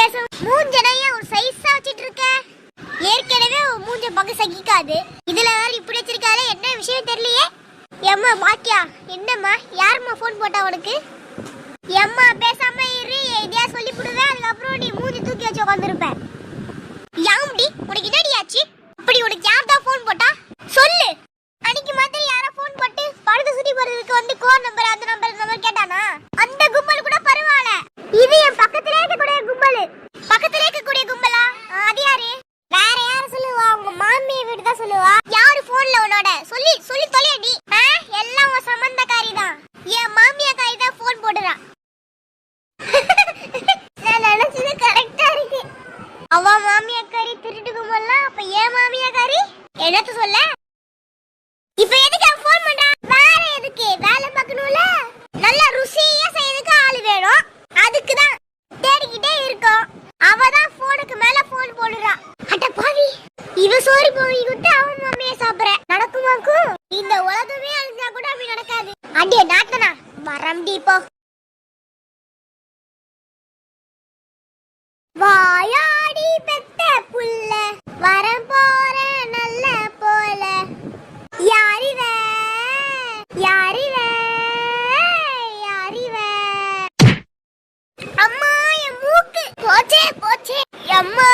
பேசும். மூஞ்சனையே ஒரு சைஸா வச்சிட்டு இருக்க ஏற்கனவே உன் மூஞ்ச பக்கம் சகிக்காது. இதுல வேற இப்படி வச்சிருக்காலே என்ன விஷயம் தெரியலையே? எம்மா பாக்கியா என்னம்மா யாரும்மா ஃபோன் போட்டா உனக்கு? எம்மா பேசாம இரு எதையா சொல்லி விடுவேன் அதுக்கப்புறம் நீ மூஞ்சி தூக்கி வச்சு உட்காந்துருப்ப யாம்டி உனக்கு என்னடி ஆச்சு? அப்படி உனக்கு யார் தான் ஃபோன் போட்டா சொல்லு அன்னைக்கு மாதிரி யாரோ ஃபோன் போட்டு படத்தை சுத்தி போறதுக்கு வந்து கோர் நம்பர் அந்த நம்பர் இந்த நம்பர் கேட்டானா அந்த கும்பல் கூட பரவாயில்ல இது என் பக்கத்திலே இருக்கக்கூடிய கும்பல் பக்கத்திலே இருக்கக்கூடிய கும்பலா ஆ, அது யாரு வேற யாரு சொல்லுவா உங்க மாமியை வீடு தான் சொல்லுவா யாரு போன்ல உன்னோட சொல்லி சொல்லி தொலையடி ஆ, எல்லாம் உன் சம்பந்தக்காரி தான் என் மாமியாக்காரி தான் போன் போடுறா நான் நினைச்சது கரெக்டா இருக்கு அவ மாமியாக்காரி திருட்டு கும்பல்லாம் அப்ப ஏன் மாமியாக்காரி என்னத்த சொல்ல? இப்ப எதுக்கு அவன் ஃபோன் பண்றா? வேற எதுக்கு? வேலை பார்க்கணும்ல. நல்ல ருசியா செய்யறதுக்கு ஆள் வேணும். அதுக்கு தான் தேடிக்கிட்டே இருக்கோம். அவ தான் போனுக்கு மேல போன் போடுறா. அட பாவி. இவ சோறு போய் விட்டு அவன் மம்மியை சாப்பிடுற. நடக்குமாக்கும் இந்த உலகமே அழிஞ்சா கூட அப்படி நடக்காது. அடியே நாட்டனா வரம்டி இப்போ வாயாடி பெத்த புள்ள. வரம் அம்மா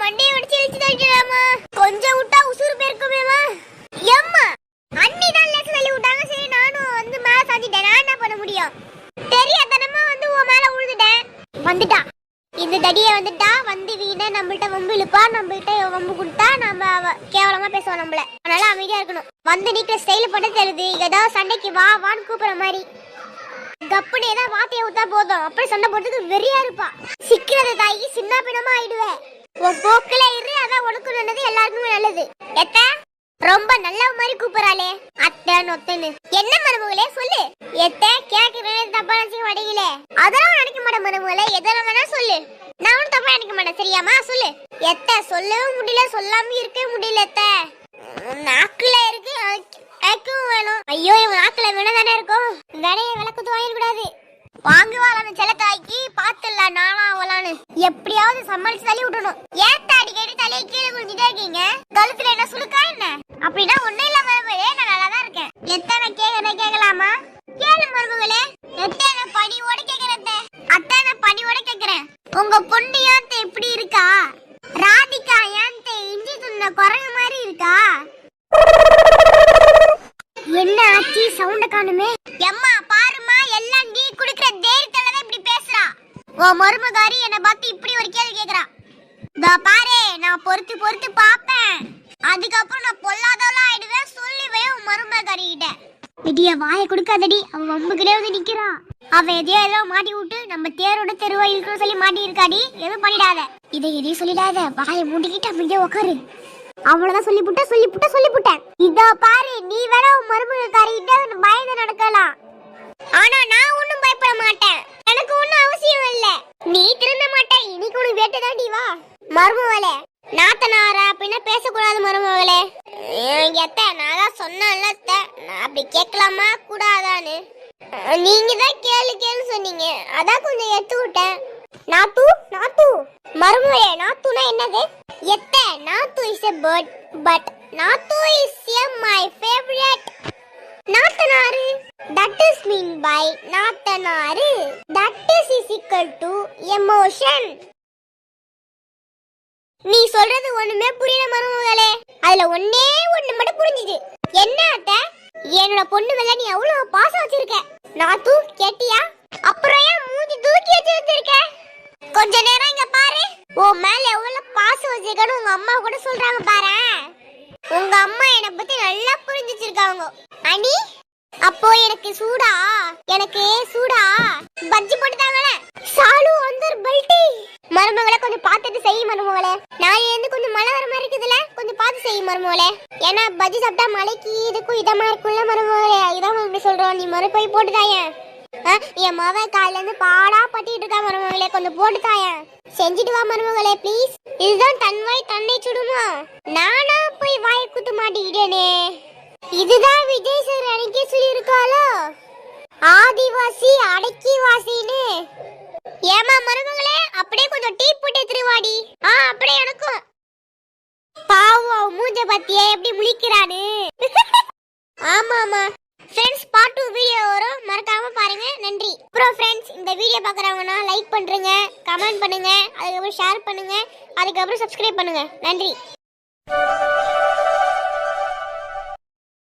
மண்டைய உடைச்சு இழுச்சு தள்ளிடுறாமா கொஞ்சம் விட்டா உசுறு போயிருக்குமேமா எம்மா அண்ணி தான் லேட் சொல்லி விட்டாங்க. சரி நானும் வந்து மேல சாஞ்சிட்டேன் நான் என்ன பண்ண முடியும்? தெரியாதனமா வந்து உன் மேல விழுந்துட்டேன் வந்துட்டா. இந்த தடியை வந்துட்டா. வந்து வீண நம்மள்ட்ட வம்பு இழுப்பா. நம்மள்ட்ட வம்பு கொடுத்தா நம்ம கேவலமா பேசுவோம் நம்மள. அதனால அமைதியா இருக்கணும். வந்து நிக்கிற ஸ்டைல் பண்ண தெரியுது ஏதாவது சண்டைக்கு வா வான்னு கூப்பிடுற மாதிரி. கப்புனே தான் வாத்தியை விட்டா போதும். அப்படி சண்டை போடுறதுக்கு வெறியா இருப்பா. சிக்கிறது தாயி சின்ன பின்னமா ஆயிடுவேன் உன் போக்குல இரு அதான் உனக்கு நல்லது எல்லாருக்குமே நல்லது. எத்த? ரொம்ப நல்ல மாதிரி கூப்பிடறாளே. அத்தை நொத்தன்னு என்ன மருமகளே சொல்லு. எத்த? கேக்குறேன் தப்பா நினைச்சுக்க மாட்டீங்களே. அதெல்லாம் நினைக்க மாட்டேன் மருமகளே எதெல்லாம் வேணா சொல்லு. நான் ஒன்றும் தப்பா நினைக்க மாட்டேன். சரியாமா சொல்லு. எத்த? சொல்லவும் முடியல சொல்லாம இருக்கவே முடியல எத்த? நான் தள்ளி விட்டணும் ஏத்த அடிக்கடி தலையை கீழே குளிச்சுட்டே இருக்கீங்க? கழுத்துல என்ன சுடுக்கா என்ன? அப்படின்னா ஒண்ணும் இல்ல மருமகளே நான் நல்லா தான் இருக்கேன். எத்தனை கேக்குற கேட்கலாமா கேளு மருமகளே. எத்தனை பணியோட கேக்குறேன் அத்தனை பணியோட கேக்குறேன். உங்க பொண்ணு ஏத்த இப்படி இருக்கா? ராதிகா ஏத்த இஞ்சி துண்ண குரங்கு மாதிரி இருக்கா? என்ன ஆச்சு? சவுண்ட காணுமே. எம்மா பாருமா எல்லாம் நீ குடுக்கிற தைரியத்துல தான் இப்படி பேசுறா. உன் மருமகாரி என்னை பார்த்து இப்படி ஒரு கேள்வி கேக்குறா. இதோ பாரு நான் பொறுத்து பொறுத்து பாப்பேன் அதுக்கப்புறம் நான் பொல்லாதவளா ஆயிடுவேன் சொல்லி வை உன் மருமகாரி கிட்ட விடிய வாயை கொடுக்காதடி அவ வம்புக்கிட்டே வந்து நிக்கிறா. அவ எதையோ ஏதோ மாட்டி விட்டு நம்ம தேரோட தெருவா இருக்கணும் சொல்லி மாட்டி இருக்காடி எதுவும் பண்ணிடாத. இதை எதையும் சொல்லிடாத வாயை மூடிக்கிட்டு அப்படியே உக்காரு. அவ்வளவுதான் சொல்லி புட்ட சொல்லி புட்ட சொல்லி புட்டேன் இதோ பாரு நீ வேற உன் மருமகக்காரிகிட்ட பயந்து நடக்கலாம். ஆனா நான் ஒண்ணும் பயப்பட மாட்டேன். எனக்கு ஒண்ணும் அவசியம் இல்ல. நீ திருந்த மாட்ட இன்னைக்கு உனக்கு வேட்டை தாண்டி வா. மருமகளே நாத்தனாரா? அப்படின்னு பேசக்கூடாது மருமகளே. எத்த நான் தான் சொன்னேன்ல நான் அப்படி கேட்கலாமா? கூடாதான்னு. நீங்க தான் கேளு கேளு சொன்னீங்க. அதான் கொஞ்சம் எடுத்து விட்டேன். நாத்து நாத்து. மருமகளே நாத்துனா என்னது? எத்த நாத்து இஸ் எ பேர்ட் பட் நாத்து இஸ் எம் மை ஃபேவரட் நாத்தனாரு. That is mean by நாத்தனாரு. That is is equal to emotion நீ சொல்றது ஒண்ணுமே புரியல மருமகளே. அதுல ஒன்னே ஒண்ணு மட்டும் புரிஞ்சுது. என்ன அத்த? என்னோட பொண்ணு மேல நீ அவ்வளவு பாசம் வச்சிருக்க? தூ கேட்டியா? அப்புறம் ஏன் மூஞ்சி தூக்கி வச்சு வச்சிருக்க? கொஞ்ச நேரம் இங்க பாரு. உன் மேல எவ்வளவு பாசம் வச்சிருக்கன்னு உங்க அம்மா கூட சொல்றாங்க பாரு. உங்க அம்மா என்னை பத்தி நல்லா புரிஞ்சு வச்சிருக்காங்க அனி அப்போ எனக்கு சூடா? எனக்கு சூடா? பஜ்ஜி போட்டுதாங்களே சாலு அந்த பல்டி மருமகளை கொஞ்சம் பார்த்துட்டு செய் மருமகளே. நாளையில இருந்து கொஞ்சம் மழை வர மாதிரி இருக்குதுல கொஞ்சம் பார்த்து செய் மருமகளே. ஏன்னா பஜ்ஜி சாப்பிட்டா மழைக்கு இதுக்கும் இதமா இருக்கும்ல மருமகளே. இதான் இப்படி சொல்றோம். நீ மறு போய் போட்டுதாயன் ஆ, என் மவ காலையில இருந்து பாடா பட்டிட்டு இருக்கா மருமகளே. கொஞ்சம் போட்டுதாயன் செஞ்சுட்டு வா மருமகளே ப்ளீஸ் இதுதான் தன் வாய் தன்னை சுடுமா? நானா போய் வாயை குத்து மாட்டிக்கிட்டேனே. இதுதான் விஜய் சார் அன்னைக்கே சொல்லியிருக்காளோ? ஆதிவாசி அடக்கிவாசின்னு. ஏமா மருமகளே அப்படியே கொஞ்சம் டீ போட்டு திருவாடி ஆ அப்படியே எனக்கும். பாவம் மூஞ்ச பத்தியே எப்படி முழிக்கிறானு. ஆமாமா ஃப்ரெண்ட்ஸ் பார்ட் டூ வீடியோ வரும். மறக்காம பாருங்க. நன்றி. அப்புறம் ஃப்ரெண்ட்ஸ் இந்த வீடியோ பார்க்குறவங்கன்னா லைக் பண்ணுறங்க கமெண்ட் பண்ணுங்க அதுக்கப்புறம் ஷேர் பண்ணுங்க அதுக்கப்புறம் சப்ஸ்கிரைப் பண்ணுங்க. நன்றி.